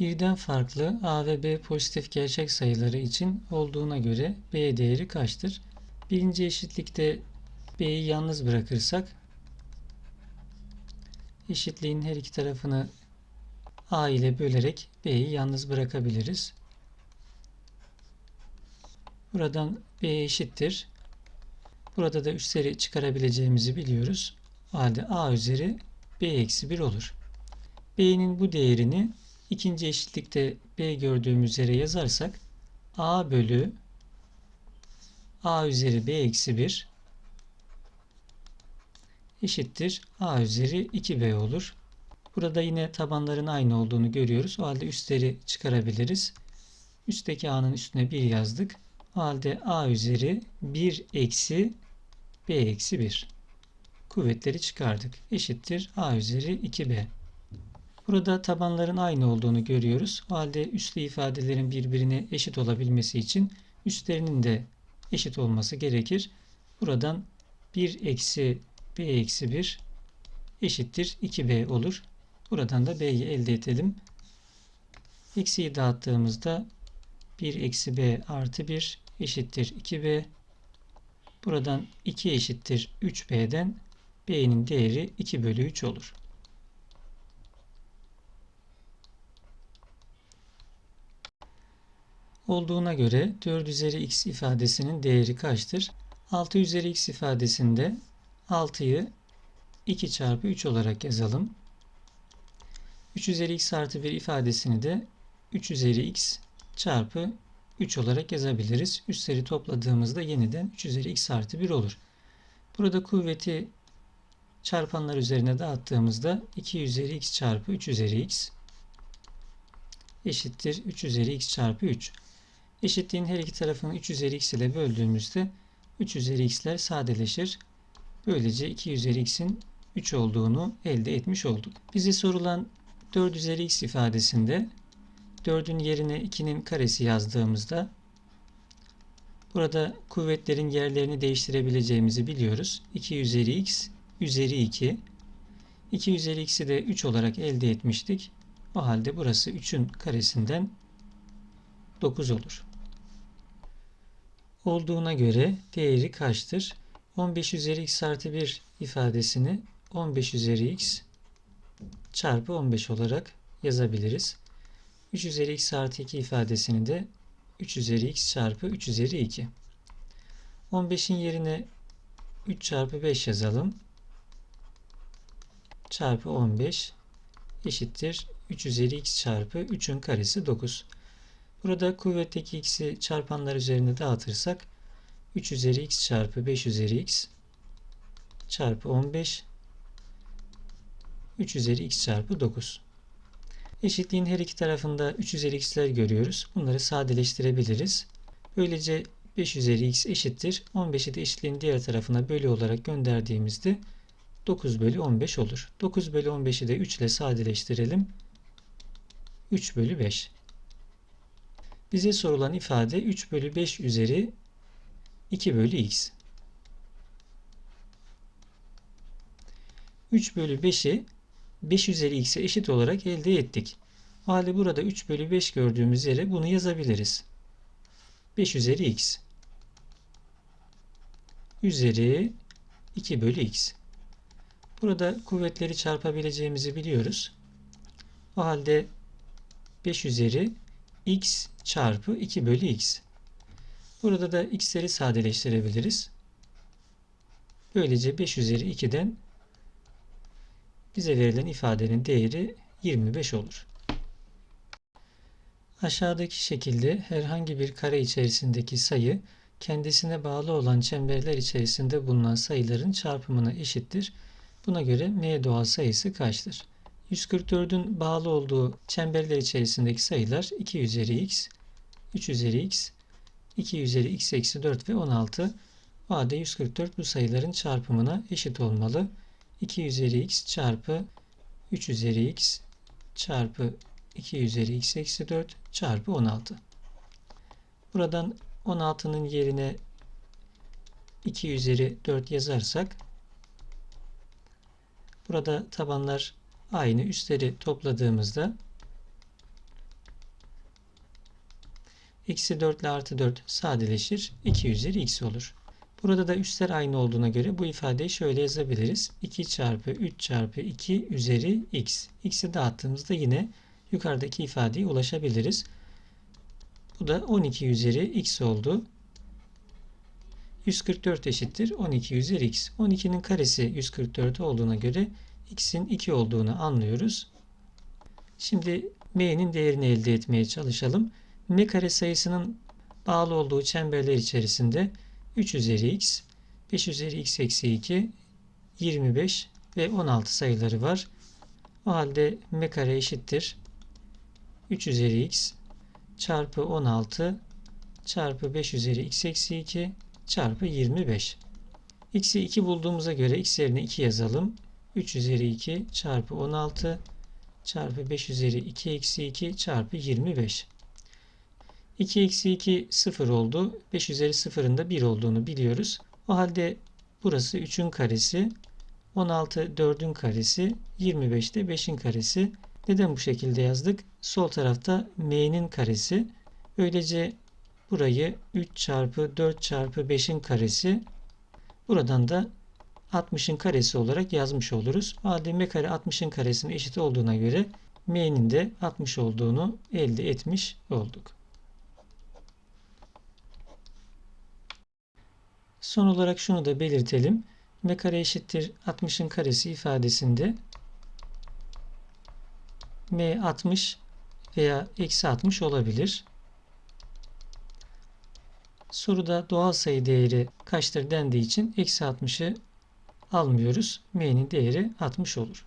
Birden farklı a ve b pozitif gerçek sayıları için olduğuna göre b değeri kaçtır? Birinci eşitlikte b'yi yalnız bırakırsak eşitliğin her iki tarafını a ile bölerek b'yi yalnız bırakabiliriz. Buradan b eşittir. Burada da üstleri çıkarabileceğimizi biliyoruz. O halde a üzeri b eksi 1 olur. b'nin bu değerini ikinci eşitlikte b gördüğümüz yere yazarsak a bölü a üzeri b eksi 1 eşittir a üzeri 2b olur. Burada yine tabanların aynı olduğunu görüyoruz. O halde üstleri çıkarabiliriz. Üstteki a'nın üstüne 1 yazdık. O halde a üzeri 1 eksi b eksi 1. Kuvvetleri çıkardık. Eşittir a üzeri 2b. Burada tabanların aynı olduğunu görüyoruz. O halde üslü ifadelerin birbirine eşit olabilmesi için üstlerinin de eşit olması gerekir. Buradan 1 eksi b eksi 1 eşittir 2b olur. Buradan da b'yi elde edelim. Eksiyi dağıttığımızda 1 eksi b artı 1 eşittir 2b. Buradan 2 eşittir 3b'den b'nin değeri 2 bölü 3 olur. Olduğuna göre 4 üzeri x ifadesinin değeri kaçtır? 6 üzeri x ifadesinde 6'yı 2 çarpı 3 olarak yazalım. 3 üzeri x artı 1 ifadesini de 3 üzeri x çarpı 3 olarak yazabiliriz. Üstleri topladığımızda yeniden 3 üzeri x artı 1 olur. Burada kuvveti çarpanlar üzerine dağıttığımızda 2 üzeri x çarpı 3 üzeri x eşittir 3 üzeri x çarpı 3. Eşitliğin her iki tarafını 3 üzeri x ile böldüğümüzde 3 üzeri x'ler sadeleşir. Böylece 2 üzeri x'in 3 olduğunu elde etmiş olduk. Bize sorulan 4 üzeri x ifadesinde 4'ün yerine 2'nin karesi yazdığımızda burada kuvvetlerin yerlerini değiştirebileceğimizi biliyoruz. 2 üzeri x üzeri 2 2 üzeri x'i de 3 olarak elde etmiştik. O halde burası 3'ün karesinden 9 olur. Olduğuna göre değeri kaçtır? 15 üzeri x artı 1 ifadesini 15 üzeri x çarpı 15 olarak yazabiliriz. 3 üzeri x artı 2 ifadesini de 3 üzeri x çarpı 3 üzeri 2. 15'in yerine 3 çarpı 5 yazalım. Çarpı 15 eşittir 3 üzeri x çarpı 3'ün karesi 9. Burada kuvvetteki x'i çarpanlar üzerine dağıtırsak 3 üzeri x çarpı 5 üzeri x çarpı 15 3 üzeri x çarpı 9. Eşitliğin her iki tarafında 3 üzeri x'ler görüyoruz. Bunları sadeleştirebiliriz. Böylece 5 üzeri x eşittir. 15'i de eşitliğin diğer tarafına bölü olarak gönderdiğimizde 9 bölü 15 olur. 9 bölü 15'i de 3 ile sadeleştirelim. 3 bölü 5. Bize sorulan ifade 3 bölü 5 üzeri 2 bölü x. 3 bölü 5'i 5 üzeri x'e eşit olarak elde ettik. O halde burada 3 bölü 5 gördüğümüz yere bunu yazabiliriz. 5 üzeri x üzeri 2 bölü x. Burada kuvvetleri çarpabileceğimizi biliyoruz. O halde 5 üzeri x çarpı 2 bölü x. Burada da x'leri sadeleştirebiliriz. Böylece 5 üzeri 2'den bize verilen ifadenin değeri 25 olur. Aşağıdaki şekilde herhangi bir kare içerisindeki sayı kendisine bağlı olan çemberler içerisinde bulunan sayıların çarpımına eşittir. Buna göre m doğal sayısı kaçtır? 144'ün bağlı olduğu çemberler içerisindeki sayılar 2 üzeri x, 3 üzeri x, 2 üzeri x eksi 4 ve 16. O halde 144 bu sayıların çarpımına eşit olmalı. 2 üzeri x çarpı 3 üzeri x çarpı 2 üzeri x eksi 4 çarpı 16. Buradan 16'nın yerine 2 üzeri 4 yazarsak burada tabanlar aynı üstleri topladığımızda Eksi 4 ile artı 4 sadeleşir. 2 üzeri x olur. Burada da üstler aynı olduğuna göre bu ifadeyi şöyle yazabiliriz. 2 çarpı 3 çarpı 2 üzeri x. x'i dağıttığımızda yine yukarıdaki ifadeye ulaşabiliriz. Bu da 12 üzeri x oldu. 144 eşittir 12 üzeri x. 12'nin karesi 144 olduğuna göre x'in 2 olduğunu anlıyoruz. Şimdi m'nin değerini elde etmeye çalışalım. m kare sayısının bağlı olduğu çemberler içerisinde 3 üzeri x, 5 üzeri x eksi 2, 25 ve 16 sayıları var. O halde m kare eşittir 3 üzeri x çarpı 16 çarpı 5 üzeri x eksi 2 çarpı 25. x'i 2 bulduğumuza göre x yerine 2 yazalım. 3 üzeri 2 çarpı 16 çarpı 5 üzeri 2 eksi 2 çarpı 25. 2 eksi 2 0 oldu. 5 üzeri 0'ın da 1 olduğunu biliyoruz. O halde burası 3'ün karesi, 16 4'ün karesi, 25 de 5'in karesi. Neden bu şekilde yazdık? Sol tarafta m'nin karesi. Böylece burayı 3 çarpı 4 çarpı 5'in karesi buradan da 60'ın karesi olarak yazmış oluruz. O halde m kare 60'ın karesine eşit olduğuna göre m'nin de 60 olduğunu elde etmiş olduk. Son olarak şunu da belirtelim. m kare eşittir 60'ın karesi ifadesinde m 60 veya eksi 60 olabilir. Soruda doğal sayı değeri kaçtır dendiği için eksi 60'ı almıyoruz. m'nin değeri 60 olur.